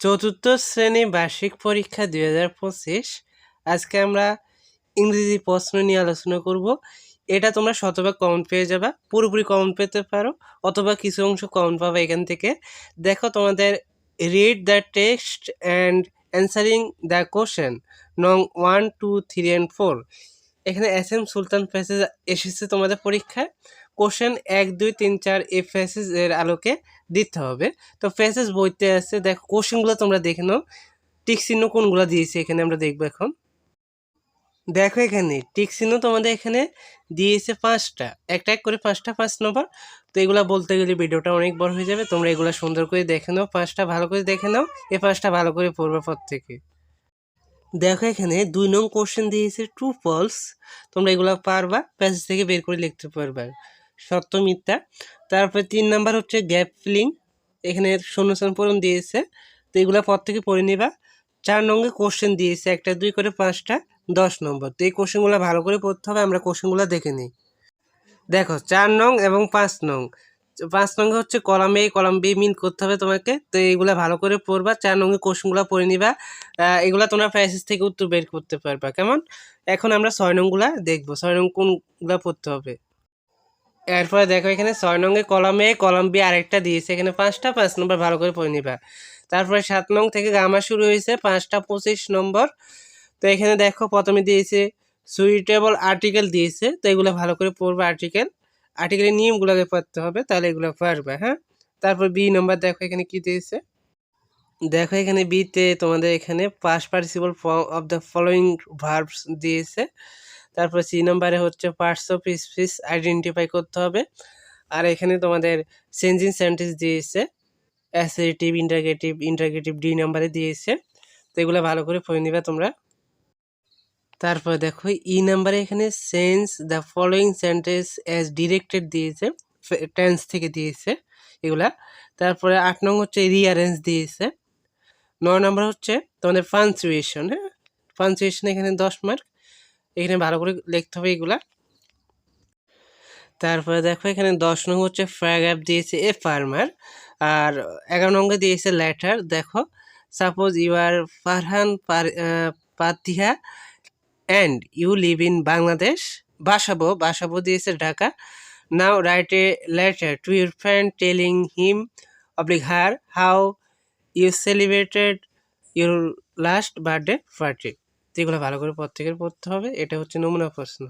চতুর্থ শ্রেণি বার্ষিক পরীক্ষা দুই হাজার পঁচিশ। আজকে আমরা ইংরেজি প্রশ্ন নিয়ে আলোচনা করব। এটা তোমরা শতভাগ কমন পেয়ে যাবা, পুরোপুরি কমন পেতে পারো, অথবা কিছু অংশ কমন পাবে এখান থেকে। দেখো তোমাদের read the text and answering the question নং one two three and four এখানে এস এম সুলতান প্যাসেজ এসেছে তোমাদের পরীক্ষায়। কোশ্চেন এক, দুই, তিন, চার এই ফেসেস এর আলোকে দিতে হবে। তো ফেসেস বইতে আছে, দেখো, কোশ্চেনগুলো তোমরা দেখে নাও। টিক চিহ্ন কোনগুলো দিয়েছে এখানে আমরা দেখব এখন। দেখো এখানে, টিক চিহ্ন তোমাদের এখানে দিয়েছে পাঁচটা। একটা এক করে পাঁচটা পাঁচ নম্বর তো এগুলা বলতে গেলে ভিডিওটা অনেক বড় হয়ে যাবে। তোমরা এগুলো সুন্দর করে দেখে নাও, পাঁচটা ভালো করে দেখে নাও, এই পাঁচটা ভালো করে পড়বে থেকে। দেখো এখানে, দুই নং কোশ্চেন দিয়েছে ট্রু, ফলস। তোমরা এগুলো পারবা, প্যাসেজ থেকে বের করে লিখতে পারবা। সত্য মিথ্যা। তারপরে তিন নাম্বার হচ্ছে গ্যাপ ফিলিং। এখানে শূন্যস্থান পূরণ দিয়েছে। তো এগুলো পর থেকে পড়ে নিবা। চার নঙ্গে কোশ্চেন দিয়েছে। একটা, দুই করে পাঁচটা, দশ নম্বর। তো এই কোশ্চেনগুলো ভালো করে পড়তে হবে। আমরা কোশ্চেনগুলো দেখে নিই। দেখো, চার নং এবং পাঁচ নং। পাঁচ নং হচ্ছে column A, column B mean করতে হবে তোমাকে। তো এইগুলা ভালো করে পড়বা। চার নঙ্গে কোশ্চেনগুলো পড়ে নিবা। এগুলা তোমরা প্যাসেজ থেকে উত্তর বের করতে পারবা। কেমন? এখন আমরা ছয় নংগুলা দেখব। ছয় নং কোনগুলা পড়তে হবে? এরপরে দেখো এখানে ছয় নঙ্গে কলামে কলাম বি আরেকটা দিয়েছে। এখানে পাঁচটা পাঁচ নম্বর ভালো করে পড়ে নিবা। তারপরে সাত নং থেকে গামা শুরু হয়েছে, পাঁচটা পঁচিশ নম্বর। তো এখানে দেখো প্রথমে দিয়েছে সুইটেবল আর্টিকেল দিয়েছে। তো এগুলো ভালো করে পড়বে আর্টিকেল আর্টিকেলের নিয়মগুলোকে পড়তে হবে, তাহলে এগুলো পারবে হ্যাঁ? তারপর বি নম্বর দেখো এখানে কি দিয়েছে। দেখো এখানে বিতে তোমাদের এখানে past participle form of the following verbs দিয়েছে। তারপর সি নম্বরে হচ্ছে পার্টস অফ স্পিচ আইডেন্টিফাই করতে হবে। আর এখানে তোমাদের চেঞ্জিং সেন্টেন্স দিয়েছে। অ্যাসেটিভ ইন্টারগেটিভ ইন্টারগেটিভ ডি নাম্বারে দিয়েছে। তো এগুলো ভালো করে পড়ে নিবা তোমরা। তারপর দেখো ই নাম্বারে এখানে sense the following sentence as directed দিয়েছে। টেন্স থেকে দিয়েছে এগুলা। তারপরে আট নং হচ্ছে রিয়ারেঞ্জ দিয়েছে। নয় নম্বর হচ্ছে তোমাদের পাঞ্চুয়েশন হ্যাঁ? পাঞ্চুয়েশন এখানে দশ মার্ক এখানে ভালো করে লিখতে হবে এগুলা। তারপরে দেখো এখানে দশ নং হচ্ছে ফ্র্যাগ্যাপ দিয়েছে এ ফার্মার আর এগারো নম্বরে দিয়েছে লেটার দেখো suppose you are Farhan Patiha and you live in Bangladesh Basabo Basabo দিয়েছে Dhaka. Now write a letter to your friend telling him oblique her how you celebrated your last birthday party এগুলো ভালো করে প্রত্যেকের পড়তে হবে এটা হচ্ছে নমুনা প্রশ্ন।